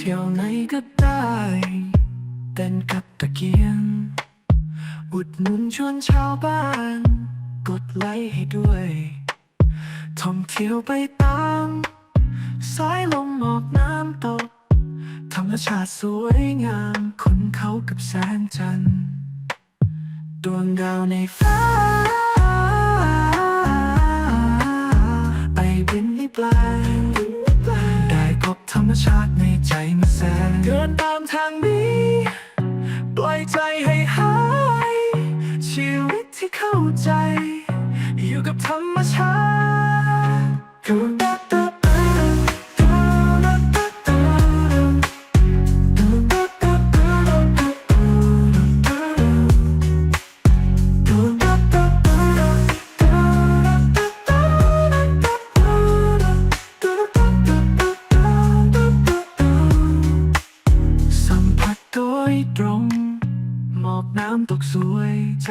ที่ยวไหนก็ได้เต้นกับตะเกียงอุดหนุนชวนชาวบ้าน กดไลค์ให้ด้วย ท่องเที่ยวไปตามสายลมหมอกน้ำตก ธรรมชาติสวยงามคุณเขากับแสงจันทร์ดวงดาวในฟ้า มชาติในใจมาแสนเดินตามทางนี้ปล่อยใจให้หาย ชีวิตที่เข้าใจ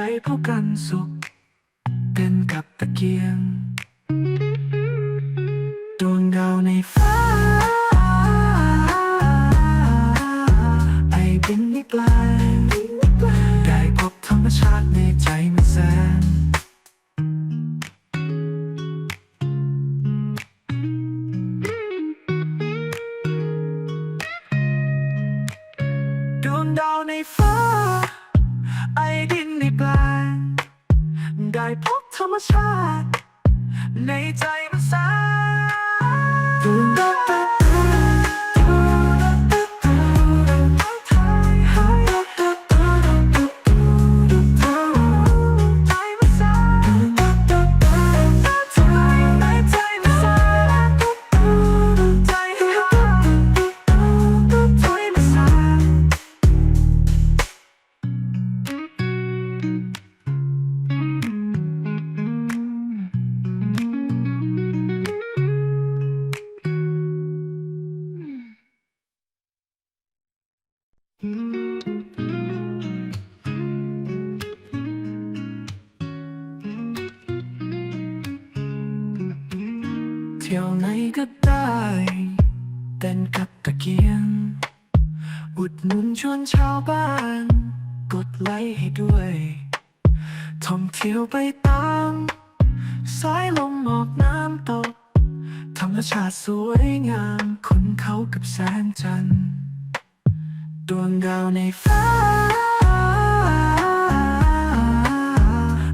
ใจพบกันสุข เป็นกับตะเกียง บธ หนุนชวนชาวบ้าน กดไลค์ให้ด้วย ท่องเที่ยวไปตามสายลมหมอกน้ำตก ธรรมชาติสวยงามคุณเขากับแสงจันทร์ดวงดาวในฟ้า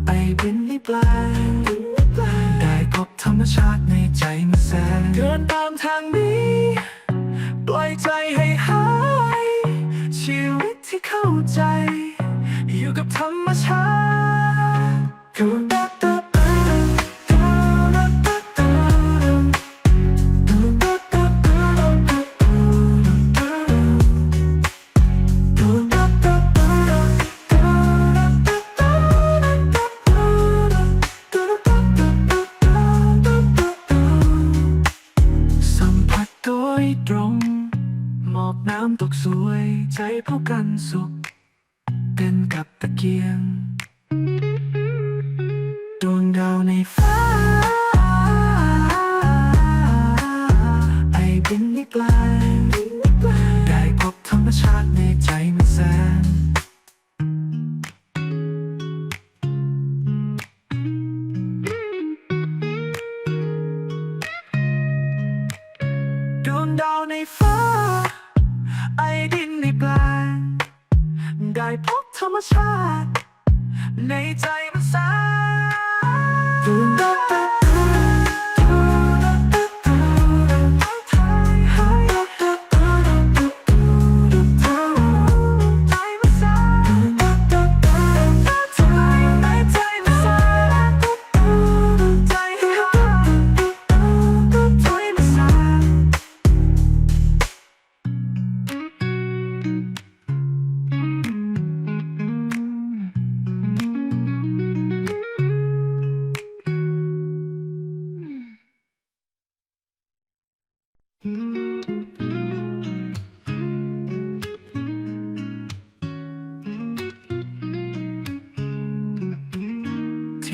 ไปบินให้ไกลได้พบธรรมชาติในใจมันแสนเดินตา ได้พบธรรมชาติ ในใจมันแสน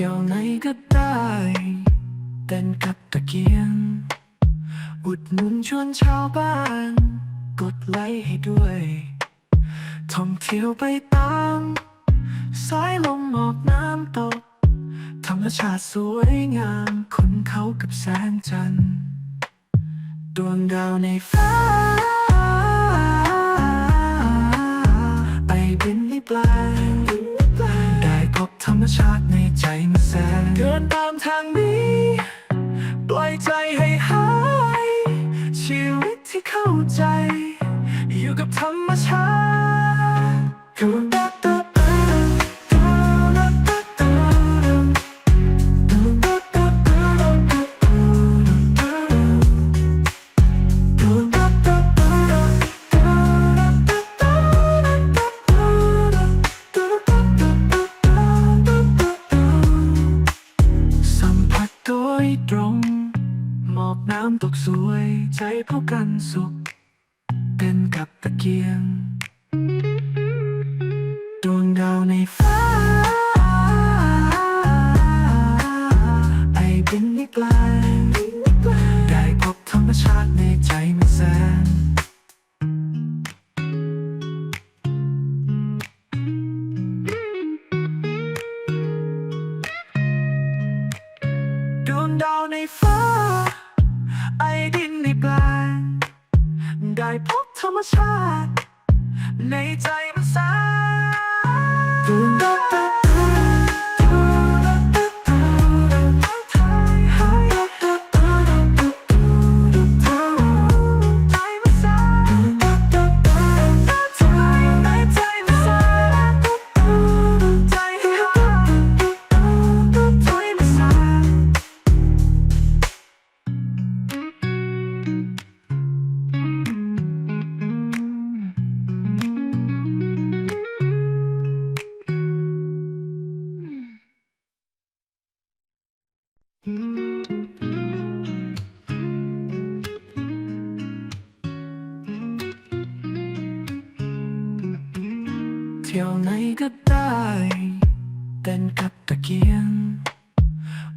ที่ยวไหนก็ได้เต้นกับตะเกียง อุดหนุนชวนชาวบ้าน กดไลค์ให้ด้วย ท่องเที่ยวไปตามสายลมหมอกน้ำตก ธรรมชาติสวยงามคุณเขากับแสงจันทร์ดวงดาวในฟ้าไอบินไม่ปลายได้พบ ธรรมชาติในใจมันแสนเดินตามทางนี้ ใจพบกันสุข เป็นกับตะเกียง ดวงดาวในฟ้า มชาติในใจมันแสน เที่ยวไหนก็ได้เต้นกับตะเกียง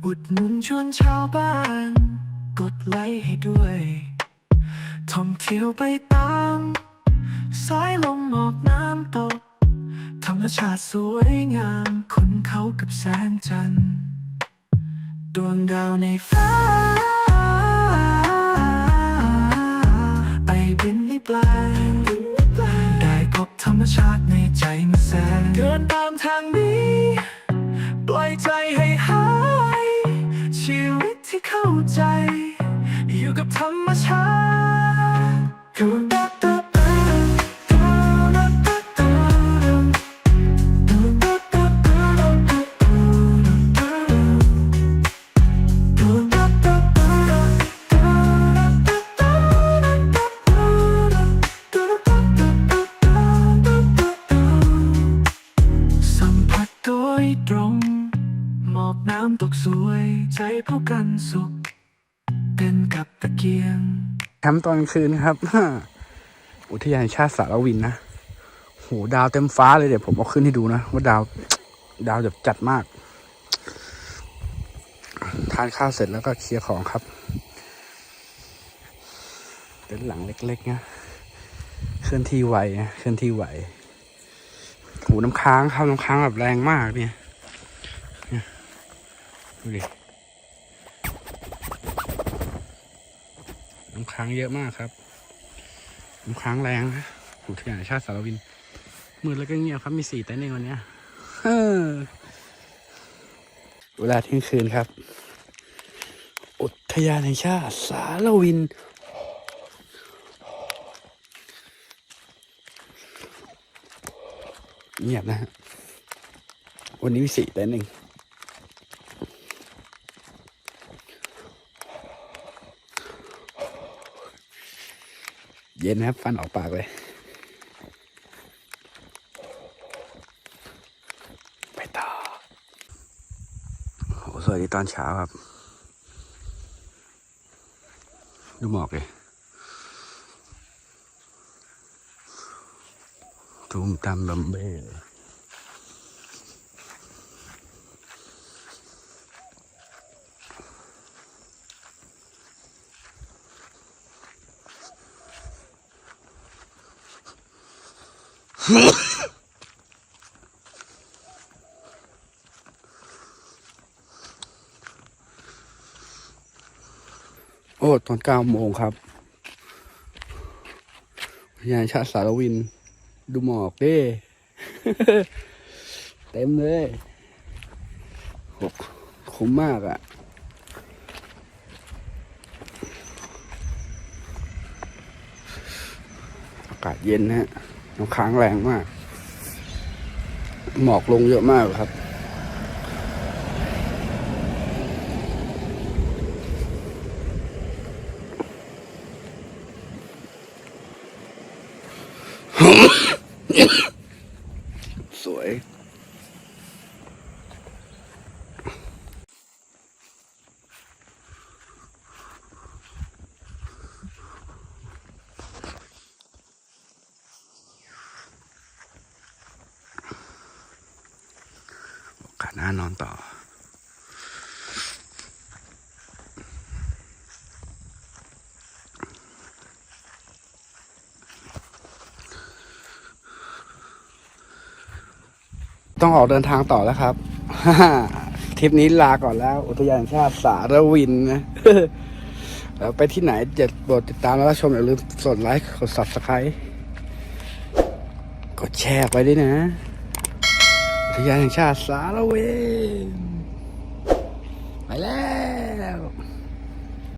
อุดหนุนชวนชาวบ้าน กดไลค์ให้ด้วย ท่องเที่ยวไปตามสายลมหมอกน้ำตก ธรรมชาติสวยงามคุณเขากับแสงจันทร์ ดวงดาวในฟ้าไอบินไม่ปลายได้พบธรรมชาติในใจมันแสนเดินตามทางนี้ ปล่อยใจให้หาย ชีวิตที่เข้าใจ อยู่กับธรรมชาติ ใจพบกันสุขเป็นกับตะเกียงแคมป์ตอนคืนครับ อุทยานแห่งชาติสารวินนะโหดาวเต็มฟ้าเลยเดี๋ยวผมเอาขึ้นให้ดูนะ ว่าดาว ดาวแบบจัดมาก ทานข้าวเสร็จแล้วก็เคลียร์ของครับเป็นหลังเล็กๆนะเคลื่อนที่ไวนะเคลื่อนที่ไวโหน้ำค้างครับน้ำค้างแบบแรงมากเนี่ยเนี่ยดูดิ ค้างเยอะมากครับน้ำค้างแรงนะอุทยานแห่งชาติสารวิน มืดแล้วก็เงียบครับ มีสี่เต็นท์เองวันนี้เออเวลาเที่ยงคืนครับ อุทยานแห่งชาติสารวิน เงียบนะฮะวันนี้มีสี่เต็นท์เอง เย็นนะครับ ฟันออกปากเลย ไปต่อโอ้สวัสดีตอนเช้าครับ ดูหมอกเลยทุ่มตามลำเบ้เลย โอ้ ตอนเก้าโมงครับยานชาติสารวิน ดูหมอกดิเต็มเลยโหคุ้มมากอะ่ะอากาศเย็นนะฮะ น้ำค้างแรงมาก หมอกลงเยอะมากครับ น้านอนต่อ ต้องออกเดินทางต่อแล้วครับทริปนี้ลาก่อนแล้ว อุทยานชาติสารวินนะแล้วไปที่ไหนจะโปรดติดตามแล้วชมอย่าลืมกดไลค์กด subscribe กดแชร์ไปด้วยนะ ทยานแห่งชาติสารวินไปแล้ว